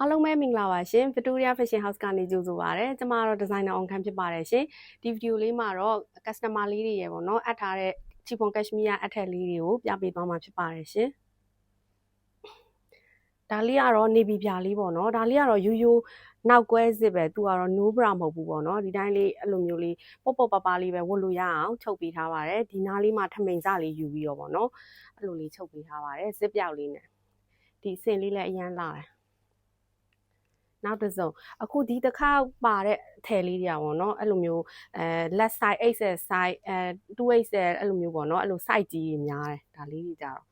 အားလုံးပဲမင်္ဂလာပါရှင် Victoria Fashion House ကနေကြိုဆိုပါရစေ။ကျွန်မကတော့ designer on cam ဖြစ်ပါတယ်ရှင်။ဒီဗီဒီယိုလေးမှာတော့ customer လေးတွေရေပေါ့နော်အပ်ထားတဲ့ chiffon cashmere အပ်ထည်လေးတွေကိုပြပေးသွားမှာဖြစ်ပါတယ်ရှင်။ဒါလေးကတော့နေပြည်ပြလေးပေါ့နော်။ဒါလေးကတော့ရိုးရိုးနောက်ကွဲစစ်ပဲသူကတော့ no bra မဟုတ်ဘူးပေါ့နော်။ဒီတိုင်းလေးအဲ့လိုမျိုးလေးပေါ့ပေါ့ပါပါလေးပဲဝတ်လို့ရအောင်ချုပ်ပေးထားပါတယ်။ဒီနားလေးမှာထမိန်စလေးယူပြီးတော့ပေါ့နော်။အဲ့လိုလေးချုပ်ပေးထားပါတယ်။ဇစ်ပြောက်လေးနဲ့ဒီစင်လေးလည်းအရန်လာတယ် နောက်တစ်စုံအခုဒီတစ်ခါပါတဲ့အထည်လေးတွေကပေါ့နော်အဲ့လိုမျိုးအဲ left side XL side အဲ 2XL အဲ့လိုမျိုးပေါ့နော်အဲ့လို side ကြီးတွေများတယ်ဒါလေးတွေကြတော့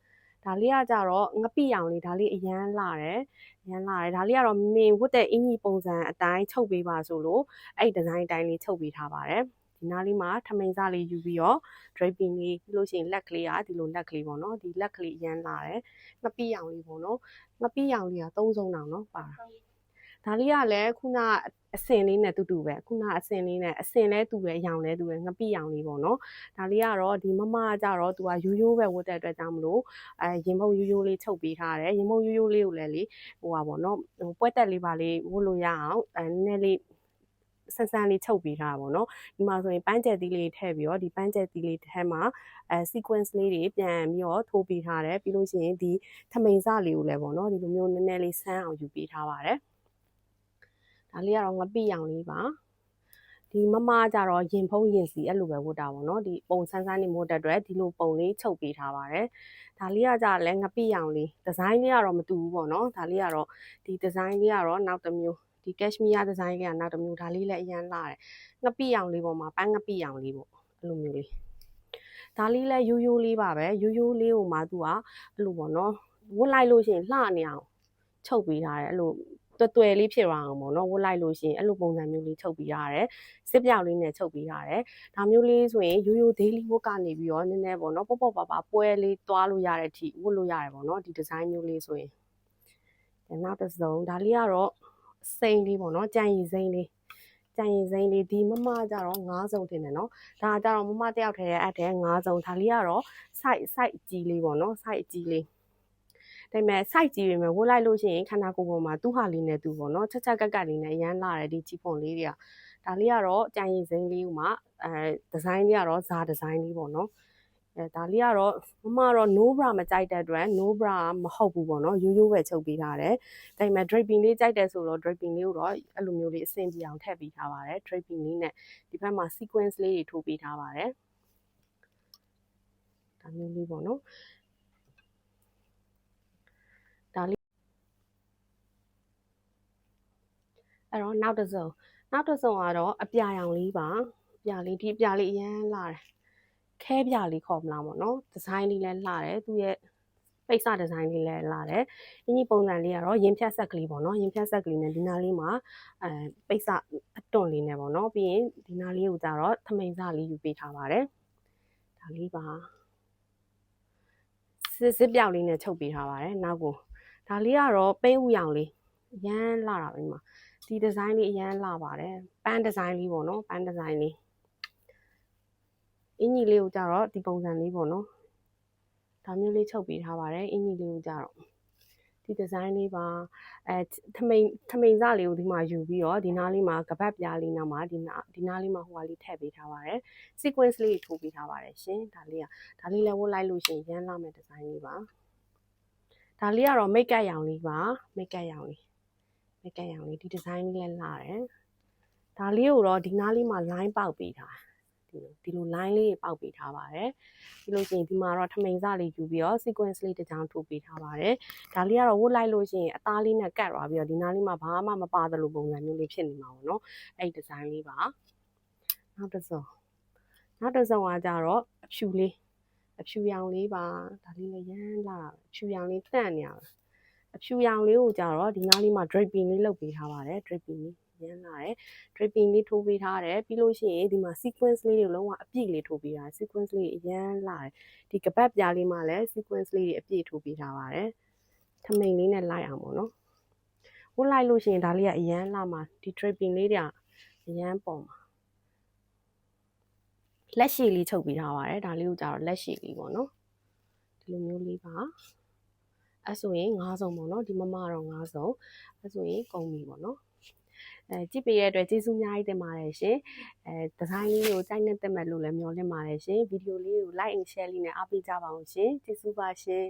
ဒါလေးကကြတော့ငပိရောင်လေးဒါလေးအရန်လာတယ်အရန်လာတယ်ဒါလေးကတော့မင်ဝတ်တဲ့အင်ကြီးပုံစံအတိုင်းချုပ်ပေးပါဆိုလို့အဲ့ဒီဒီဇိုင်းအတိုင်းလေးချုပ်ပေးထားပါတယ်ဒီနားလေးမှာထမိန်စလေးယူပြီးတော့ draping လေးပြီးလို့ရှိရင်လက်ကလေးကဒီလိုလက်ကလေးပေါ့နော်ဒီလက်ကလေးအရန်လာတယ်ငပိရောင်လေးပေါ့နော်ငပိရောင်လေးကသုံးဆုံးတောင်နော်ပါ ဒါလေးကလည်းခုနအစင်လေးနဲ့တူတူပဲခုနအစင်လေးနဲ့အစင်လဲတူပဲရောင်လဲတူပဲငပိရောင်လေးပေါ့နော်ဒါလေးကတော့ဒီမမကကြတော့သူကရိုးရိုးပဲဝတ်တဲ့အတွက်ကြောင့်မလို့အဲရင်မုံရိုးရိုးလေးချုပ်ပေးထားတယ်ရင်မုံရိုးရိုးလေးကိုလည်းလေဟိုပါပေါ့နော်ဟိုပွဲတက်လေးပါလေးဝတ်လို့ရအောင်အဲနည်းနည်းလေးဆန်းဆန်းလေးချုပ်ပေးထားတာပေါ့နော်ဒီမှာဆိုရင်ပန်းကျက်သီးလေးထည့်ပြီးတော့ဒီပန်းကျက်သီးလေးထဲမှာအဲ sequence လေးတွေပြန်ပြီးတော့ထိုးပေးထားတယ်ပြီးလို့ရှိရင်ဒီထမိန်စလေးကိုလည်းပေါ့နော်ဒီလိုမျိုးနည်းနည်းလေးဆန်းအောင်ယူပေးထားပါတယ် ဒါလေးကတော့ငပိရောင်လေးပါဒီမမကြတော့ရင်ဖုံးရင်စီအဲ့လိုပဲဝတ်တာပေါ့နော်ဒီပုံဆန်းဆန်းနေမို့တဲ့အတွက်ဒီလိုပုံလေးချုပ်ပေးထားပါတယ်ဒါလေးကကြလည်းငပိရောင်လေးဒီဇိုင်းလေးကတော့မတူဘူးပေါ့နော်ဒါလေးကတော့ဒီဒီဇိုင်းလေးကတော့နောက်တစ်မျိုးဒီ cashmere ဒီဇိုင်းလေးကနောက်တစ်မျိုးဒါလေးလည်းအရန်လာတယ်ငပိရောင်လေးပေါ်မှာပန်းငပိရောင်လေးပေါ့အဲ့လိုမျိုးလေးဒါလေးလည်းရိုးရိုးလေးပါပဲရိုးရိုးလေးကိုမှသူကအဲ့လိုပေါ့နော်ဝတ်လိုက်လို့ရှိရင်လှနေအောင်ချုပ်ပေးထားတယ်အဲ့လို တွယ်တွယ်လေးဖြစ်သွားအောင်ပေါ့နော်ဝတ်လိုက်လို့ရှိရင်အဲ့လိုပုံစံမျိုးလေးချုပ်ပြီးရတယ်စစ်ပြောက်လေးနဲ့ချုပ်ပြီးရတယ်ဒါမျိုးလေးဆိုရင်ရိုးရိုး daily work ကနေပြီးတော့နည်းနည်းပေါ့နော်ပေါ့ပေါ့ပါပါပွဲလေးသွားလို့ရတဲ့အထိဝတ်လို့ရတယ်ပေါ့နော်ဒီ design မျိုးလေးဆိုရင်နောက်တစ်စုံဒါလေးကတော့စိန်လေးပေါ့နော်ကြံရည်စိန်လေးကြံရည်စိန်လေးဒီမမကြတော့၅စုံတင်တယ်နော်ဒါကြတော့မမတယောက်တည်းရဲ့အတဲ့၅စုံဒါလေးကတော့ site site ကြီးလေးပေါ့နော် site ကြီးလေး ဒါပေမဲ့ site ကြီးတွေမှာဝတ်လိုက်လို့ရှိရင်ခန္ဓာကိုယ်ပေါ်မှာသူ့ဟာလေးနဲ့သူပေါ့နော်ချက်ချက်ကက်ကလေးနဲ့အရန်လာတယ်ဒီချီဖွန်လေးတွေကဒါလေးကတော့ကြံရည်စိမ်းလေးဥမှာအဲဒီဇိုင်းလေးကတော့ဇာဒီဇိုင်းလေးပေါ့နော်အဲဒါလေးကတော့မမတော့ no bra မကြိုက်တဲ့အတွက် no bra မဟုတ်ဘူးပေါ့နော်ရိုးရိုးပဲချုပ်ပေးထားတယ်ဒါပေမဲ့ draping လေးကြိုက်တယ်ဆိုတော့ draping လေးကိုတော့အဲ့လိုမျိုးလေးအဆင်ပြေအောင်ထည့်ပေးထားပါတယ် draping လေးနဲ့ဒီဘက်မှာ sequence လေးတွေထိုးပေးထားပါတယ်ဒါမျိုးလေးပေါ့နော်ဒါလေး အဲ့တော့နောက်တစ်စုံနောက်တစ်စုံကတော့အပြာရောင်လေးပါအပြာလေးဒီအပြာလေးအရန်လာတယ်ခဲပြလေးခေါ်မလားပေါ့နော်ဒီဇိုင်းလေးလည်းလှတယ်သူရဲ့ပိတ်စဒီဇိုင်းလေးလည်းလာတယ်။အင်းကြီးပုံစံလေးကတော့ရင်ဖြတ်ဆက်ကလေးပေါ့နော်။ရင်ဖြတ်ဆက်ကလေးနဲ့ဒီနားလေးမှာအဲပိတ်စအတွန့်လေးနဲ့ပေါ့နော်။ပြီးရင်ဒီနားလေးကိုကြတော့ထမိန်စလေးယူပေးထားပါတယ်။ဒါလေးပါ။စစ်စစ်ပြောက်လေးနဲ့ချုပ်ပေးထားပါတယ်။နောက်ကိုဒါလေးကတော့ပိန်းဥရောင်လေးရမ်းလာတာပဲဒီမှာ။ ဒီဒီဇိုင်းလေးအရန်လာပါတယ်။ပန်းဒီဇိုင်းလေးပေါ့နော်။ပန်းဒီဇိုင်းလေးအင်းကြီးလေးကိုကြတော့ဒီပုံစံလေးပေါ့နော်။ဒါမျိုးလေးချုပ်ပေးထားပါတယ်အင်ကြီးလေးကိုကြတော့ဒီဒီဇိုင်းလေးပါအဲထမိန်ထမိန်စလေးကိုဒီမှာယူပြီးတော့ဒီနားလေးမှာကပတ်ပြားလေးနောက်မှာဒီနားဒီနားလေးမှာဟိုဟာလေးထည့်ပေးထားပါတယ် sequence လေးထိုးပေးထားပါတယ်ရှင်ဒါလေးကဒါလေးလည်းဝတ်လိုက်လို့ရှင်ရမ်းလာမဲ့ဒီဇိုင်းလေးပါဒါလေးကတော့ make up ရောင်လေးပါ make up ရောင်လေး make up ရောင်လေးဒီဒီဇိုင်းလေးလည်းလာတယ်ဒါလေးကိုတော့ဒီနားလေးမှာ line ပေါက်ပေးထားဒီလိုဒီလို line လေးပေါက်ပေးထားပါတယ်ပြီးလို့ရှိရင်ဒီမှာတော့ထမိန်စလေးယူပြီးတော့ sequence လေးတစ်ကြောင်းထိုးပေးထားပါတယ်ဒါလေးကတော့ဝတ်လိုက်လို့ရှိရင်အသားလေးနဲ့ကတ်သွားပြီးတော့ဒီနားလေးမှာဘာမှမပါသလိုပုံစံမျိုးလေးဖြစ်နေမှာပေါ့နော်အဲ့ဒီဒီဇိုင်းလေးပါနောက်တစ်စုံနောက်တစ်စုံကကြတော့အဖြူလေးအဖြူရောင်လေးပါဒါလေးလည်းရမ်းလာတာအဖြူရောင်လေးတန့်နေရတာ အဖြူရောင်လေးကိုကြတော့ဒီနားလေးမှာ draping လေးလုပ်ပေးထားပါတယ် draping လေးရမ်းလာတယ် draping လေးထိုးပေးထားတယ်ပြီးလို့ရှိရင်ဒီမှာ sequence လေးတွေလုံးဝအပြည့်လေးထိုးပေးထားတယ် sequence လေးအရမ်းလာတယ်ဒီကပတ်ပြားလေးမှာလည်း sequence လေးတွေအပြည့်ထိုးပေးထားပါတယ်ထမိန်လေးနဲ့လိုက်အောင်ပေါ့နော်ဝတ်လိုက်လို့ရှိရင်ဒါလေးကအရမ်းလာမှာဒီ draping လေးတွေကအရမ်းပေါ်မှာလက်ရှိလေးချုပ်ပေးထားပါတယ်ဒါလေးကိုကြတော့လက်ရှိလေးပေါ့နော်ဒီလိုမျိုးလေးပါ အဲ့ဆိုရင်၅စုံပေါ့နော်ဒီမမတော့၅စုံအဲ့ဆိုရင်ကုန်ပြီပေါ့နော်အဲကြည့်ပေးရတဲ့အတွက်ကျေးဇူးအများကြီးတင်ပါတယ်ရှင်အဲဒီဇိုင်းလေးကိုစိုက်နဲ့တက်မဲ့လို့လည်းမျှော်လင့်ပါတယ်ရှင်ဗီဒီယိုလေးကို like and share လေးနဲ့အားပေးကြပါအောင်ရှင်ကျေးဇူးပါရှင်